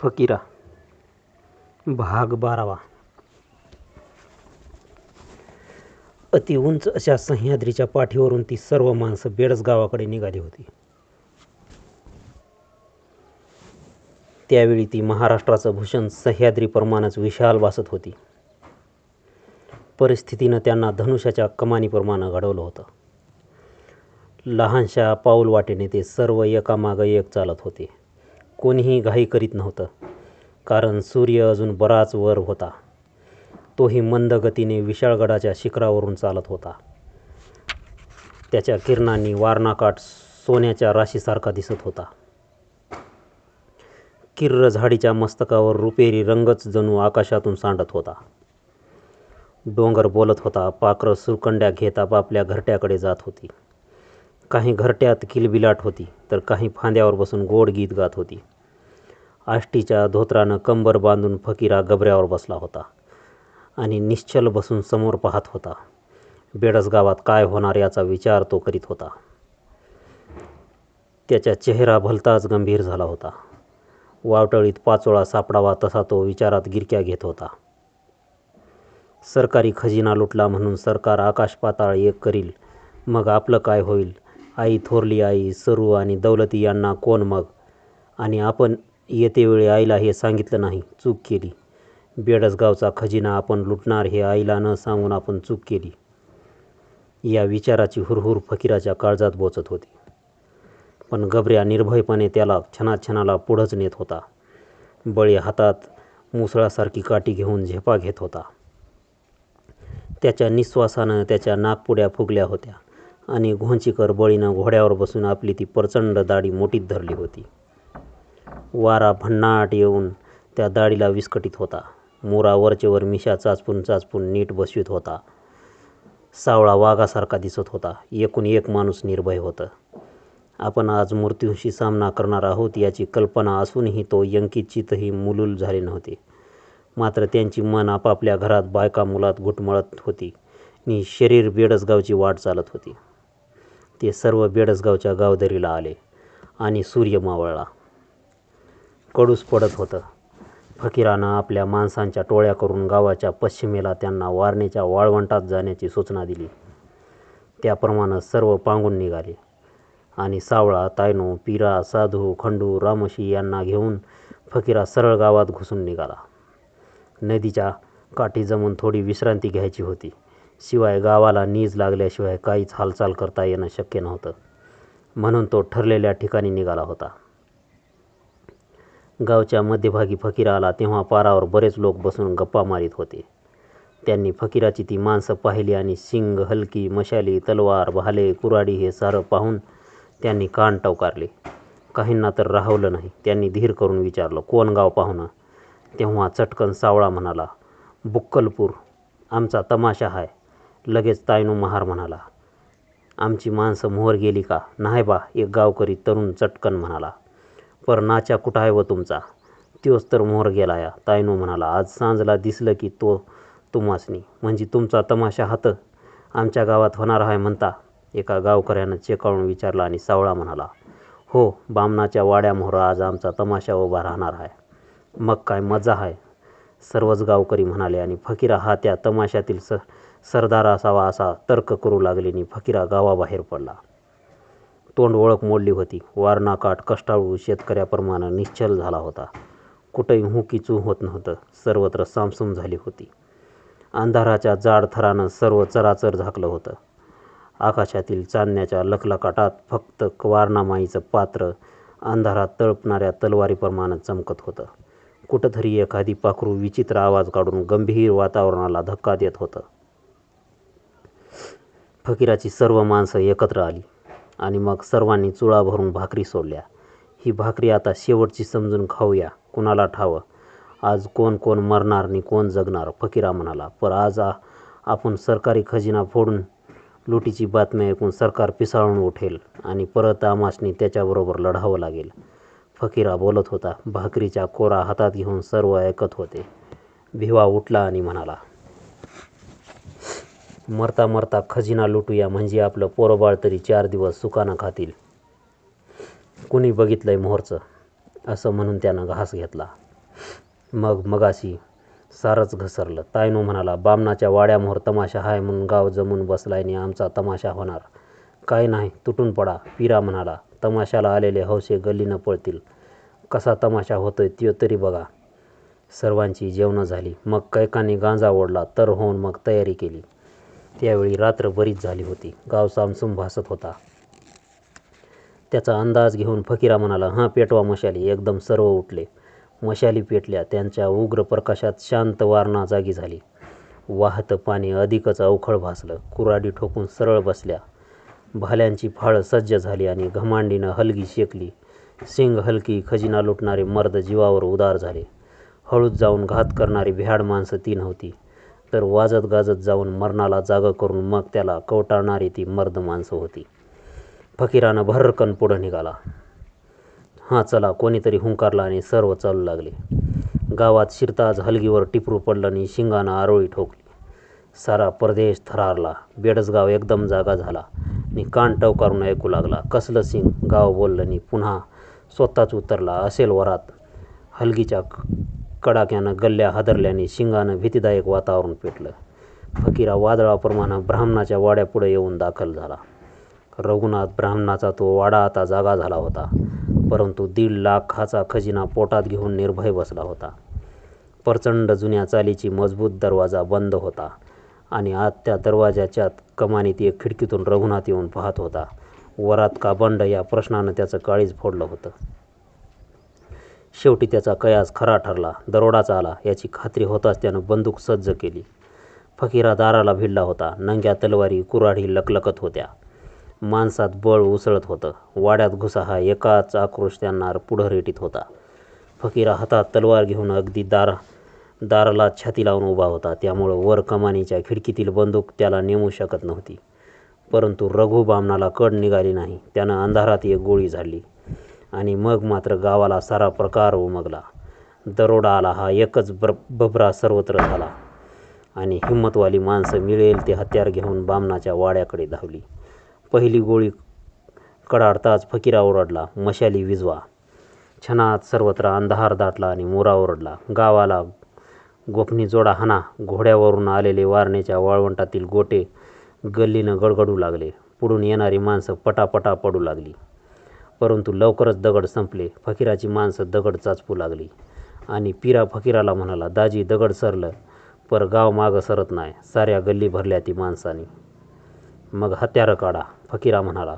फकिरा. भाग बारावा. अति उंच अशा सह्याद्रीच्या पाठीवरून ती सर्व माणसं बेडस गावाकडे निघाली होती. त्यावेळी ती महाराष्ट्राचं भूषण सह्याद्रीप्रमाणेच विशाल वासत होती. परिस्थितीनं त्यांना धनुष्याच्या कमानीप्रमाणे घडवलं होतं. लहानशा पाऊल वाटेने ते सर्व एकामागं एक चालत होते. कोणीही घाई करीत नव्हतं. कारण सूर्य अजून बराच वर होता. तोही मंद गतीने विशाळगडाच्या शिखरावरून चालत होता. त्याच्या किरणांनी वारणाकाठ सोन्याच्या राशीसारखा दिसत होता. किर्र झाडीच्या मस्तकावर रुपेरी रंगच जणू आकाशातून सांडत होता. डोंगर बोलत होता पाखरं सुरकंड्या घेत आपापल्या घरट्याकडे जात होती. काही घरट्यात किलबिलाट होती तर काही फांद्यावर बसून गोड गीत गात होती. आष्टीच्या धोत्रानं कंबर बांधून फकीरा गबऱ्यावर बसला होता आणि निश्चल बसून समोर पाहत होता बेडस गावात काय होणार याचा विचार तो करीत होता. त्याचा चेहरा भलताच गंभीर झाला होता. वावटळीत पाचोळा सापडावा तसा तो विचारात गिरक्या घेत होता. सरकारी खजिना लुटला म्हणून सरकार आकाश पाताळ एक करील मग आपलं काय होईल? आई थोरली आई सरू आणि दौलती यांना कोण मग? आणि आपण येतेवेळी आईला हे सांगितलं नाही चूक केली. बेडसगावचा खजिना आपण लुटणार हे आईला न सांगून आपण चूक केली. या विचाराची हुरहुर फकीराच्या काळजात बोचत होती. पण गबऱ्या निर्भयपणे त्याला क्षणाक्षणाला पुढंच नेत होता. बळी हातात मुसळासारखी काठी घेऊन झेपा घेत होता. त्याच्या निश्वासानं त्याच्या नागपुड्या फुगल्या होत्या. आणि घोंचीकर बळीनं घोड्यावर बसून आपली ती प्रचंड दाढी मोठीत धरली होती. वारा भन्नाट येऊन त्या दाढीला विस्कटीत होता. मोरा वरचेवर मिशा चाचपून चाचपून नीट बसवीत होता. सावळा वाघासारखा दिसत होता. एकूण एक माणूस निर्भय होतं. आपण आज मृत्यूशी सामना करणार आहोत याची कल्पना असूनही तो यंकितचितही मुलूल झाले नव्हते. मात्र त्यांची मन आपापल्या घरात बायका मुलात घुटमळत होती. नि शरीर बेडसगावची वाट चालत होती. ते सर्व बेडसगावच्या गावदरीला आले आणि सूर्य मावळला. कडूस पडत होतं. फकीरानं आपल्या माणसांच्या टोळ्या करून गावाच्या पश्चिमेला त्यांना वारणेच्या वाळवंटात जाण्याची सूचना दिली. त्याप्रमाणे सर्व पांगून निघाले आणि सावळा तायनो पिरा साधू खंडू रामशी यांना घेऊन फकीरा सरळ गावात घुसून निघाला. नदीच्या काठी जमून थोडी विश्रांती घ्यायची होती. शिवाय गावाला नीज लागल्याशिवाय काहीच हालचाल करता येणं शक्य नव्हतं. म्हणून तो ठरलेल्या ठिकाणी निघाला होता. गावच्या मध्यभागी फकीरा आला तेव्हा पारावर बरेच लोक बसून गप्पा मारीत होते. त्यांनी फकीराची ती माणसं पाहिली आणि शिंग हलकी मशाली तलवार भाले कुराडी हे सारं पाहून त्यांनी कान टवकारले. काहींना तर राहवलं नाही. त्यांनी धीर करून विचारलं कोण गाव पाहुणं? तेव्हा चटकन सावळा म्हणाला बुक्कलपूर. आमचा तमाशा आहे लगेच तायनू महार म्हणाला आमची माणसं मोहर गेली का? नाही बा एक गावकरी तरुण चटकन म्हणाला पर नाच्या कुठं आहे व तुमचा? त्योच तर मोहर गेला या तायनू म्हणाला आज सांजला दिसलं की तो तुमासनी म्हणजे तुमचा तमाशा हात आमच्या गावात होणार आहे म्हणता. एका गावकऱ्यानं चेकाळून विचारलं आणि सावळा म्हणाला हो बामणाच्या वाड्यामोहर आज आमचा तमाशा उभा राहणार आहे. मग काय मजा आहे. सर्वच गावकरी म्हणाले आणि फकीरा हा त्या तमाशातील स सरदार असावा असा तर्क करू लागले आणि फकीरा गावाबाहेर पडला. तोंड ओळख मोडली होती. वारणाकाठ कष्टाळू शेतकऱ्याप्रमाणे निश्चल झाला होता. कुठंही हुकीचू होत नव्हतं. सर्वत्र सामसूम झाली होती. अंधाराच्या जाड थरानं सर्व चराचर झाकलं होतं. आकाशातील चांदण्याच्या लखलकाटात फक्त वारणामाईचं पात्र अंधारात तळपणाऱ्या तलवारीप्रमाणे चमकत होतं. कुठंतरी एखादी पाखरू विचित्र आवाज काढून गंभीर वातावरणाला धक्का देत होतं. फकीराची सर्व माणसं एकत्र आली आणि मग सर्वांनी चुळा भरून भाकरी सोडल्या. ही भाकरी आता शेवटची समजून खाऊया कुणाला ठावं? आज कोण कोण मरणार आणि कोण जगणार? फकीरा म्हणाला पर आज आ आपण सरकारी खजिना फोडून लुटीची बातमी ऐकून सरकार पिसाळून उठेल आणि परत आमासनी त्याच्याबरोबर लढावं लागेल. फकीरा बोलत होता भाकरीच्या कोरा हातात घेऊन सर्व ऐकत होते. भिवा उठला आणि म्हणाला मरता मरता खजिना लुटूया म्हणजे आपलं पोरबाळ तरी चार दिवस सुकानं खातील. कुणी बघितलंय मोहरचं? असं म्हणून त्यानं घास घेतला. मग मगाशी सारच घसरलं. तायनू म्हणाला बामणाच्या वाड्यामोहर तमाशा हाय म्हणून गाव जमून बसलाय आणि आमचा तमाशा होणार. काय नाही तुटून पडा. पिरा म्हणाला तमाशाला आलेले हौसे गल्लीनं पळतील. कसा तमाशा होतोय त्यो तरी बघा. सर्वांची जेवणं झाली. मग कैकाने गांजा ओढला तर होऊन मग तयारी केली. त्यावेळी रात्र बरीच झाली होती. गाव सामसूम भासत होता. त्याचा अंदाज घेऊन फकीरा म्हणाला हां पेटवा मशाली. एकदम सर्व उठले. मशाली पेटल्या त्यांच्या उग्र प्रकाशात शांत वारणा जागी झाली. वाहतं पाणी अधिकच अवखळ भासलं. कुऱ्हाडी ठोकून सरळ बसल्या. भाल्यांची फाळं सज्ज झाली आणि घमांडीनं हलगी शेकली. सिंग हलकी खजिना लुटणारे मर्द जीवावर उदार झाले. हळूच जाऊन घात करणारी भ्याड माणसं ती नव्हती. तर वाजत गाजत जाऊन मरणाला जागं करून मग त्याला कवटाळणारी ती मर्द माणसं होती. फकीरानं भरकन पुढं निघाला. हां चला कोणीतरी हुंकारला आणि सर्व चालू लागले. गावात शिरताज हलगीवर टिपरू पडलं आणि शिंगानं आरोळी ठोकली. सारा परदेश थरारला. बेडसगाव एकदम जागा झाला. आणि कान टवकारून ऐकू लागला कसलं सिंग गाव बोललं आणि पुन्हा स्वतःच उतरला. असेल वरात. हलगीच्या कडाक्यानं गल्ल्या हादरल्याने शिंगानं भीतीदायक वातावरण पेटलं. फकीरा वादळाप्रमाणे ब्राह्मणाच्या वाड्यापुढे येऊन दाखल झाला. रघुनाथ ब्राह्मणाचा तो वाडा आता जागा झाला होता परंतु दीड लाखाचा खजिना पोटात घेऊन निर्भय बसला होता. प्रचंड जुन्या चालीची मजबूत दरवाजा बंद होता आणि आत त्या दरवाजाच्या कमानीत एक खिडकीतून रघुनाथ येऊन पाहत होता वरात का बंड? या प्रश्नानं त्याचं काळीज फोडलं होतं. शेवटी त्याचा कयास खरा ठरला दरोडाचा आला याची खात्री होताच त्यानं बंदूक सज्ज केली. फकीरा दाराला भिडला होता नंग्या तलवारी कुऱ्हाडी लकलकत होत्या. माणसात बळ उसळत होतं वाड्यात घुसा हा एकाच आक्रोश त्यांना पुढं रेटीत होता. फकीरा हातात तलवार घेऊन अगदी दार दाराला छाती लावून उभा होता त्यामुळं वर कमानीच्या खिडकीतील बंदूक त्याला नेमू शकत नव्हती. परंतु रघु बामणाला कड निघाली नाही त्यानं अंधारात एक गोळी झाडली. आणि मग मात्र गावाला सारा प्रकार उमगला. दरोडा आला हा एकच ब्र बबरा सर्वत्र झाला. आणि हिंमतवाली माणसं मिळेल ते हत्यार घेऊन बामणाच्या वाड्याकडे धावली. पहिली गोळी कडाडताच फकीरा ओरडला मशाली विजवा. छनात सर्वत्र अंधार दाटला आणि मोरा ओरडला. गावाला गोपनी जोडा हाना घोड्यावरून आलेले वारणेच्या वाळवंटातील गोटे गल्लीनं गडगडू लागले. पुढून येणारी माणसं पटापटा पडू लागली. परंतु लवकरच दगड संपले. फकीराची माणसं दगड चाचपू लागली. आणि पिरा फकीराला म्हणाला दाजी दगड सरलं पर गाव मागं सरत नाही. साऱ्या गल्ली भरल्या ती माणसानी. मग हत्यारं काढा फकीरा म्हणाला.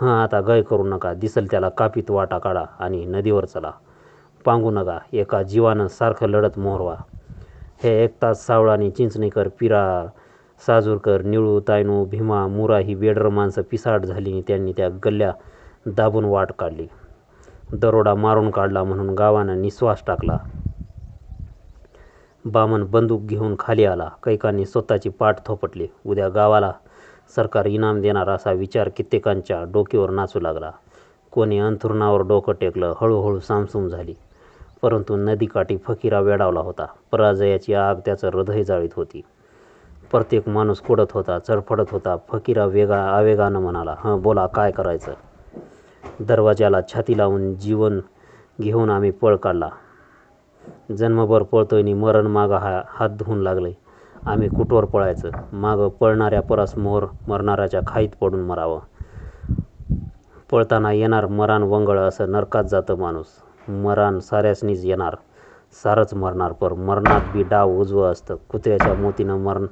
हां आता गय करू नका. दिसल त्याला कापीत वाटा काढा आणि नदीवर चला. पांगू नका. एका जीवानं सारखं लढत मोहरवा. हे एक तास सावळानी चिंचणीकर पिरा साजूरकर निळू तायनू भीमा मुरा ही बेडर माणसं पिसाट झाली आणि त्यांनी त्या गल्ल्या दाबून वाट काढली. दरोडा मारून काढला म्हणून गावानं निश्वास टाकला. बामन बंदूक घेऊन खाली आला. कैकांनी स्वतःची पाठ थोपटली. उद्या गावाला सरकार इनाम देणार असा विचार कित्येकांच्या डोक्यावर नाचू लागला. कोणी अंथरुणावर डोकं टेकलं हळूहळू सामसूम झाली. परंतु नदीकाठी फकीरा वेडावला होता. पराजयाची आग त्याचं हृदय जाळीत होती. प्रत्येक माणूस कुडत होता चडफडत होता. फकीरा वेगा आवेगानं म्हणाला हं बोला काय करायचं? दरवाजाला छाती लावून जीवन घेऊन आम्ही पळ काढला. जन्मभर पळतोय नि मरण मागं हा हात धुवून लागले. आम्ही कुठवर पळायचं? मागं पळणाऱ्या परास मोहर मरणाऱ्याच्या खाईत पडून मरावं. पळताना येणार मरान वंगळ असं नरकात जातं माणूस. मरान साऱ्यासनीच येणार. सारंच मरणार पर मरणात बी डाव उजवं असतं. कुत्र्याच्या मोतीनं मरण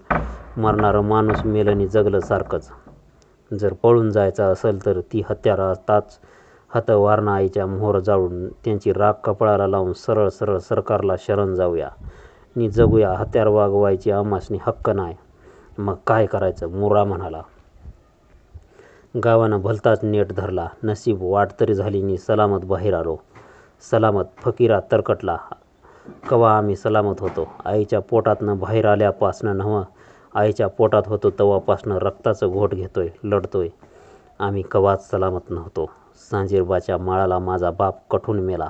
मरणारं माणूस मेलनी जगलं सारखंच. जर पळून जायचं असेल तर ती हत्यारा आताच हातं आईच्या मोहर जाळून त्यांची राग कपाळाला लावून सरळ सरळ सरकारला शरण जाऊया. नि जगूया हत्यार वागवायची आमासनी हक्क नाही मग काय करायचं? मुरा म्हणाला. गावानं भलताच नेट धरला. नशीब वाट तरी झाली नि सलामत बाहेर आलो. सलामत फकीरा तरकटला. कवा आम्ही सलामत होतो? आईच्या पोटातनं बाहेर आल्यापासनं नव्हं आईच्या पोटात होतो तवापासनं रक्ताचं घोट घेतोय लढतोय. आम्ही कवाच सलामत नव्हतो. सांजीरबाच्या माळाला माझा बाप कठून मेला.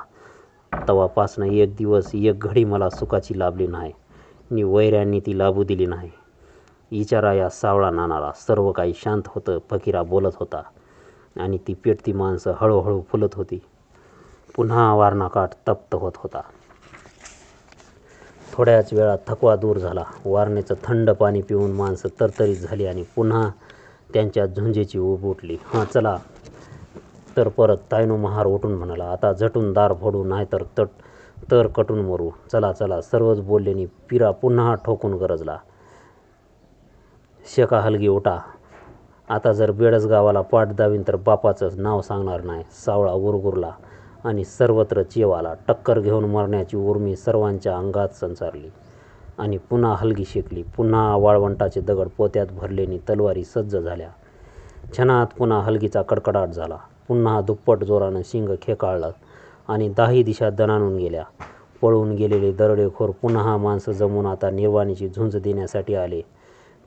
तवापासनं एक दिवस एक घडी मला सुखाची लाभली नाही. नि वैऱ्यांनी ती लाभू दिली नाही. इचारा या सावळा नानाला सर्व काही शांत होतं फकीरा बोलत होता. आणि ती पेटती माणसं हळूहळू फुलत होती. पुन्हा वारणाकाठ तप्त होत होता. थोड्याच वेळात थकवा दूर झाला. वारणेचं थंड पाणी पिऊन माणसं तरतरीत झाली आणि पुन्हा त्यांच्या झुंजेची ऊब उठली. हां चला. तर परत तायनो महार उठून म्हणाला आता झटून दार फोडू नाहीतर तट तर कटून मरू. चला चला. सर्वच बोललेनी पिरा पुन्हा ठोकून गरजला. शेका हलगी उठा. आता जर बेडस गावाला पाठ दावीन तर बापाचं नाव सांगणार नाही. सावळा उरगुरला आणि सर्वत्र चेव आला टक्कर घेऊन मरण्याची उर्मी सर्वांच्या अंगात संचारली. आणि पुन्हा हलगी शेकली पुन्हा वाळवंटाचे दगड पोत्यात भरलेनी तलवारी सज्ज झाल्या. क्षणात पुन्हा हलगीचा कडकडाट झाला. पुन्हा दुप्पट जोरानं शिंग खेकाळलं आणि दाही दिशा दणाणून गेल्या. पळून गेलेले दरडेखोर पुन्हा माणसं जमून आता निर्वाणीची झुंज देण्यासाठी आले.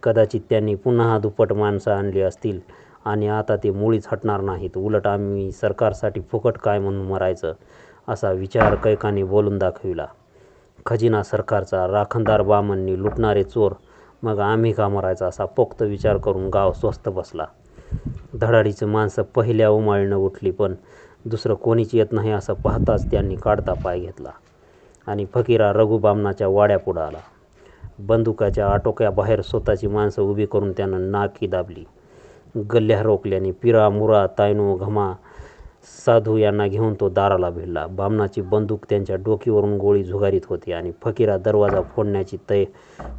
कदाचित त्यांनी पुन्हा दुप्पट माणसं आणली असतील आणि आता ते मुळीच हटणार नाहीत. उलट आम्ही सरकारसाठी फुकट काय म्हणून मरायचं? असा विचार कैकाने बोलून दाखविला. खजिना सरकारचा राखणदार बामणनी लुटणारे चोर मग आम्ही का मरायचा असा पोक्त विचार करून गाव स्वस्त बसला. धडाडीचं माणसं पहिल्या उमाळीनं उठली पण दुसरं कोणीच येत नाही असं पाहताच त्यांनी काढता पाय घेतला आणि फकीरा रघुबामनाच्या वाड्यापुढं आला. बंदुकाच्या आटोक्याबाहेर स्वतःची माणसं उभी करून त्यानं नाकी दाबली. गल्ल्या रोखल्याने पिरा मुरा तायनो घमा साधू यांना घेऊन तो दाराला भिडला. बामणाची बंदूक त्यांच्या डोकीवरून गोळी झुगारीत होती आणि फकीरा दरवाजा फोडण्याची तय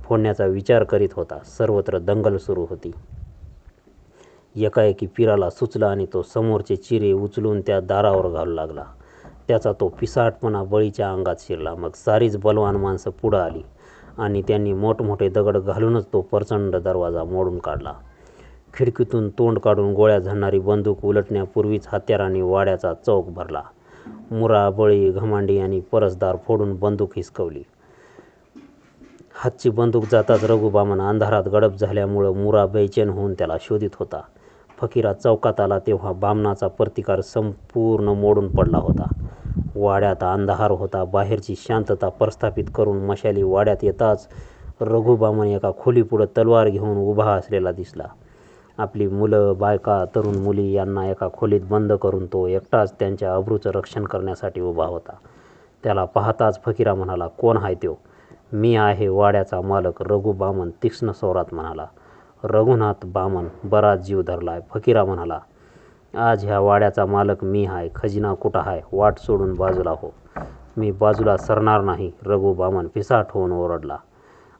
फोडण्याचा विचार करीत होता. सर्वत्र दंगल सुरू होती. एकाएकी पिराला सुचला आणि तो समोरचे चिरे उचलून त्या दारावर घालू लागला. त्याचा तो पिसाटपणा बळीच्या अंगात शिरला. मग सारीच बलवान माणसं पुढं आली आणि त्यांनी मोठमोठे दगड घालूनच तो प्रचंड दरवाजा मोडून काढला. खिडकीतून तोंड काढून गोळ्या झाडणारी बंदूक उलटण्यापूर्वीच हत्याराने वाड्याचा चौक भरला. मुरा बळी घमांडी आणि परसदार फोडून बंदूक हिसकवली. हातची बंदूक जाताच रघुबामन अंधारात गडप झाल्यामुळं मुरा बेचैन होऊन त्याला शोधित होता. फकीरा चौकात आला तेव्हा बामनाचा प्रतिकार संपूर्ण मोडून पडला होता. वाड्यात अंधार होता बाहेरची शांतता प्रस्थापित करून मशाली वाड्यात येताच रघुबामन एका खोलीपुढं तलवार घेऊन उभा असलेला दिसला. आपली मुलं बायका तरुण मुली यांना एका खोलीत बंद करून तो एकटाच त्यांच्या अब्रूचं रक्षण करण्यासाठी उभा होता. त्याला पाहताच फकीरा म्हणाला कोण आहे त्यो? मी आहे वाड्याचा मालक रघु बामन तीक्ष्ण स्वरात म्हणाला. रघुनाथ बामन बराच जीव धरलाय. फकीरा म्हणाला आज ह्या वाड्याचा मालक मी आहे खजिना कुठं आहे वाट सोडून बाजूला हो. मी बाजूला सरणार नाही. रघु बामन पिसाट होऊन ओरडला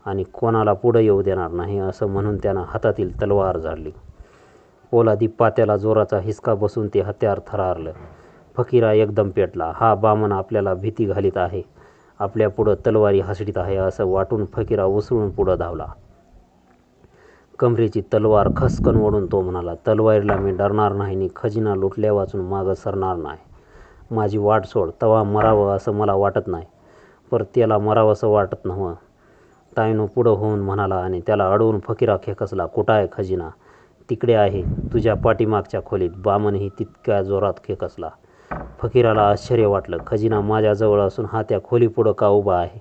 आणि कोणाला पुढं येऊ देणार नाही? असं म्हणून त्यानं हातातील तलवार झाडली. पोलादी पात्याला जोराचा हिसका बसून ते हत्यार थरारलं. फकीरा एकदम पेटला. हा बामन आपल्याला भीती घालीत आहे. आपल्या पुढं तलवारी हसडीत आहे असं वाटून फकीरा उसळून पुढं धावला. कमरेची तलवार खसकन ओढून तो म्हणाला तलवारीला मी डरणार नाही आणि खजिना लुटल्या वाचून मागं सरणार नाही. माझी वाट सोड तवा मरावं असं मला वाटत नाही. पर त्याला मरावंसं वाटत नव्हं. ताईनो पुढं होऊन म्हणाला आणि त्याला अडवून फकीरा खेकसला कुठं आहे खजिना? तिकडे आहे. तुझ्या पाठीमागच्या खोलीत बामनही तितक्या जोरात खेकसला. फकीराला आश्चर्य वाटलं. खजिना माझ्याजवळ असून हा त्या खोलीपुढं का उभा आहे?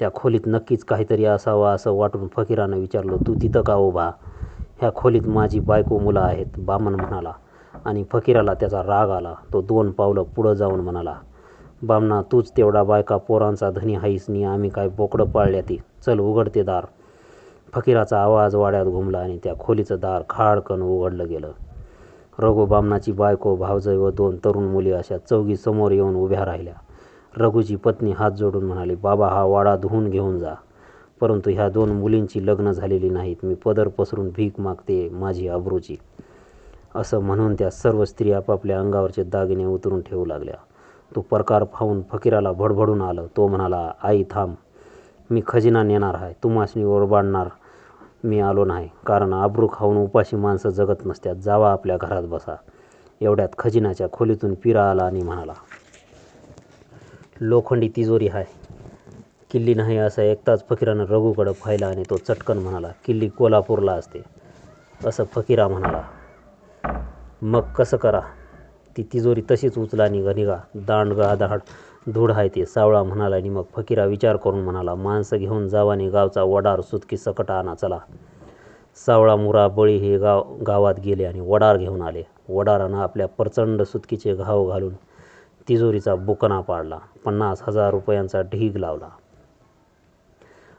त्या खोलीत नक्कीच काहीतरी असावं असं वाटून फकीरानं विचारलं तू तिथं का उभा? ह्या खोलीत माझी बायको मुलं आहेत बामन म्हणाला. आणि फकीराला त्याचा राग आला. तो दोन पावलं पुढं जाऊन म्हणाला बामना तूच तेवढा बायका पोरांचा धनी हाईस नी आम्ही काय बोकडं पाळल्या ती? चल उघडते दार. फकीराचा आवाज वाड्यात घुमला आणि त्या खोलीचं दार खाडकन उघडलं गेलं. रघु बामनाची बायको भावजय व दोन तरुण मुली अशा चौघी समोर येऊन उभ्या राहिल्या. रघुची पत्नी हात जोडून म्हणाली बाबा हा वाडा धुवून घेऊन जा. परंतु ह्या दोन मुलींची लग्न झालेली नाहीत. मी पदर पसरून भीक मागते माझी अब्रूची. असं म्हणून त्या सर्व स्त्री आपापल्या अंगावरचे दागिने उतरून ठेवू लागल्या. तो प्रकार पाहून फकीराला भडभडून आलं. तो म्हणाला आई थांब. मी खजिना नेणार आहे तुमासनी ओरबाडणार मी आलो नाही. कारण आब्रू खाऊन उपाशी माणसं जगत नसत्यात जावा आपल्या घरात बसा. एवढ्यात खजिनाच्या खोलीतून पिरा आला आणि म्हणाला लोखंडी तिजोरी आहे किल्ली नाही असं एकताच फकीरानं रघूकडं पाहिला आणि तो चटकन म्हणाला किल्ली कोल्हापूरला असते. असं फकीरा म्हणाला मग कसं करा? ती तिजोरी तशीच उचला आणि निघा दांड दहाड धूड आहे ते. सावळा म्हणाला आणि मग फकीरा विचार करून म्हणाला माणसं घेऊन जावाने गावचा वडार सुतकी सकट आणा चला. सावळा मुरा बळी हे गाव गावात गेले आणि वडार घेऊन आले. वडारानं आपल्या प्रचंड सुतकीचे घाव घालून तिजोरीचा बुकना पाडला. पन्नास हजार रुपयांचा ढीग लावला.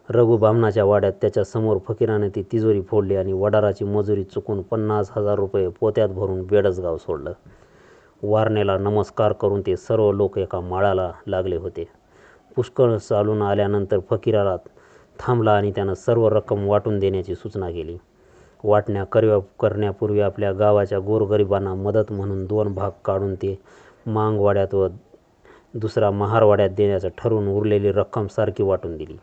रघु बामणाच्या वाड्यात त्याच्यासमोर फकीराने ती तिजोरी फोडली आणि वडाराची मजुरी चुकून पन्नास हजार रुपये पोत्यात भरून बेडसगाव सोडलं. वारणेला नमस्कार करून ते सर्व लोक एका माळाला लागले होते. पुष्कळ चालून आल्यानंतर फकीराला थांबला आणि त्यानं सर्व रक्कम वाटून देण्याची सूचना केली. वाटण्या करव्या करण्यापूर्वी आपल्या गावाच्या गोरगरिबांना मदत म्हणून दोन भाग काढून ते मांगवाड्यात व दुसरा महारवाड्यात देण्याचं ठरवून उरलेली रक्कम सारखी वाटून दिली.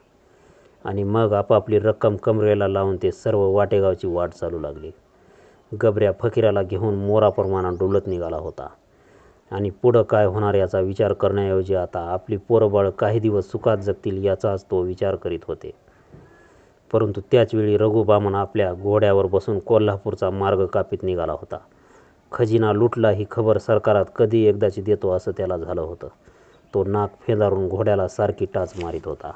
आणि मग आपापली रक्कम कमरेला लावून ते सर्व वाटेगावची वाट चालू लागली. गबऱ्या फकीराला घेऊन मोराप्रमाणे डुलत निघाला होता. आणि पुढं काय होणार याचा विचार करण्याऐवजी आता आपली पोरंबाळ काही दिवस सुखात जगतील याचाच तो विचार करीत होते. परंतु त्याचवेळी रघुबामन आपल्या घोड्यावर बसून कोल्हापूरचा मार्ग कापीत निघाला होता. खजिना लुटला ही खबर सरकारात कधी एकदाची देतो असं त्याला झालं होतं. तो नाक फेदारून घोड्याला सारखी टाच मारीत होता.